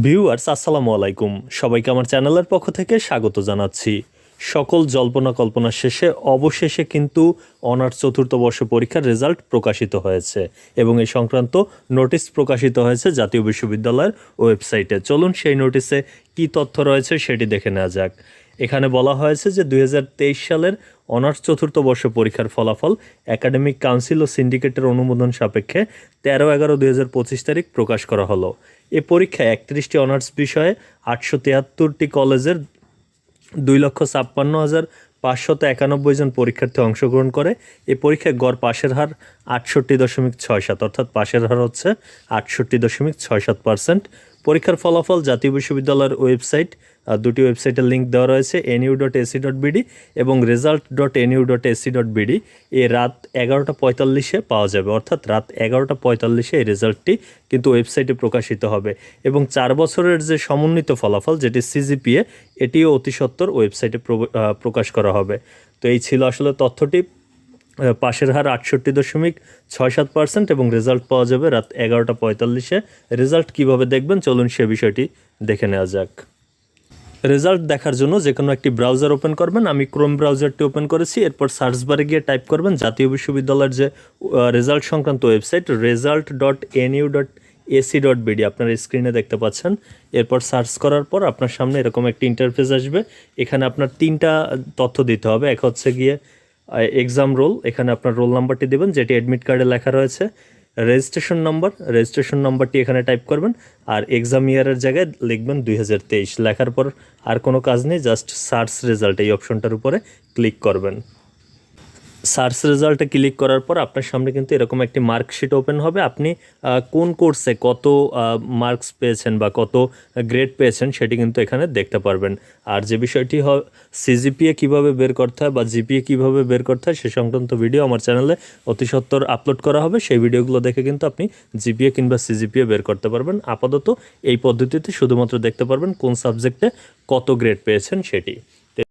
Viewers আসসালামু আলাইকুম সবাইকে আমার চ্যানেলের পক্ষ থেকে স্বাগত জানাচ্ছি। সকল জল্পনা কল্পনা শেষে অবশেষে কিন্তু অনার্স চতুর্থ বর্ষ পরীক্ষার রেজাল্ট প্রকাশিত হয়েছে এবং এই সংক্রান্ত নোটিশ প্রকাশিত হয়েছে জাতীয় বিশ্ববিদ্যালয়ের ওয়েবসাইটে। চলুন সেই নোটিশে কী তথ্য রয়েছে সেটি দেখে নেওয়া যাক। এখানে বলা হয়েছে যে দুই হাজার তেইশ সালের অনার্স চতুর্থ বর্ষ পরীক্ষার ফলাফল একাডেমিক কাউন্সিল ও সিন্ডিকেটের অনুমোদন সাপেক্ষে তেরো এগারো দুই তারিখ প্রকাশ করা হলো। এ পরীক্ষায় একত্রিশটি অনার্স বিষয়ে আটশো তিয়াত্তরটি কলেজের দুই লক্ষ ছাপ্পান্ন হাজার পাঁচশত একানব্বই জন পরীক্ষার্থী অংশগ্রহণ করে। এ পরীক্ষায় গড় পাশের হার আটষট্টি দশমিক ছয় সাত, অর্থাৎ পাশের হার হচ্ছে আটষট্টি দশমিক ছয় সাত পার্সেন্ট। পরীক্ষার ফলাফল জাতীয় বিশ্ববিদ্যালয়ের ওয়েবসাইট দুটি ওয়েবসাইটের লিঙ্ক দেওয়া রয়েছে, NU dot AC dot BD এবং result dot NU dot AC dot BD. এ রাত এগারোটা পঁয়তাল্লিশে পাওয়া যাবে, অর্থাৎ রাত এগারোটা পঁয়তাল্লিশে এই রেজাল্টটি কিন্তু ওয়েবসাইটে প্রকাশিত হবে। এবং চার বছরের যে সমন্বিত ফলাফল, যেটি সিজিপিএ, এটিও অতি সত্বর ওয়েবসাইটে প্রকাশ করা হবে। তো এই ছিল আসলে তথ্যটি। পাশের হার আটষট্টি দশমিক ছয় সাত পার্সেন্ট এবং রেজাল্ট পাওয়া যাবে রাত এগারোটা পঁয়তাল্লিশে। রেজাল্ট কীভাবে দেখবেন? চলুন সে বিষয়টি দেখে নেওয়া যাক। রেজাল্ট দেখার জন্য যে কোনো একটি ব্রাউজার ওপেন করবেন। আমি ক্রোম ব্রাউজারটি ওপেন করেছি। এরপর সার্চ বারে গিয়ে টাইপ করবেন জাতীয় বিশ্ববিদ্যালয়ের যে রেজাল্ট সংক্রান্ত website result dot NU dot AC dot BD আপনার স্ক্রিনে দেখতে পাচ্ছেন। এরপর সার্চ করার পর আপনার সামনে এরকম একটি ইন্টারফেস আসবে। এখানে আপনার তিনটা তথ্য দিতে হবে। এক হচ্ছে গিয়ে এক্সাম রোল এখানে আপনার রোল নাম্বারটি দেবেন, যেটি অ্যাডমিট কার্ডে লেখা রয়েছে। রেজিস্ট্রেশন নম্বর রেজিস্ট্রেশন নাম্বারটি এখানে টাইপ করবেন, আর এক্সাম ইয়ারের জায়গায় লিখবেন দুই হাজার তেইশ। লেখার পর আর কোনো কাজ নেই জাস্ট সার্চ রেজাল্ট এই অপশনটার উপরে ক্লিক করবেন। সার্চ রেজাল্টে ক্লিক করার পর আপনার সামনে কিন্তু এরকম একটি মার্কশিট ওপেন হবে। আপনি কোন কোর্সে কত মার্কস পেয়েছেন বা কত গ্রেড পেয়েছেন সেটি কিন্তু এখানে দেখতে পারবেন। আর যে বিষয়টি হয় সিজিপিএ কীভাবে বের করতে হয় বা জিপিএ কীভাবে বের করতে হয় সে সংক্রান্ত ভিডিও আমার চ্যানেলে অতি সত্বর আপলোড করা হবে। সেই ভিডিওগুলো দেখে কিন্তু আপনি জিপিএ কিংবা সিজিপিএ বের করতে পারবেন। আপাতত এই পদ্ধতিতে শুধুমাত্র দেখতে পারবেন কোন সাবজেক্টে কত গ্রেড পেয়েছেন সেটি।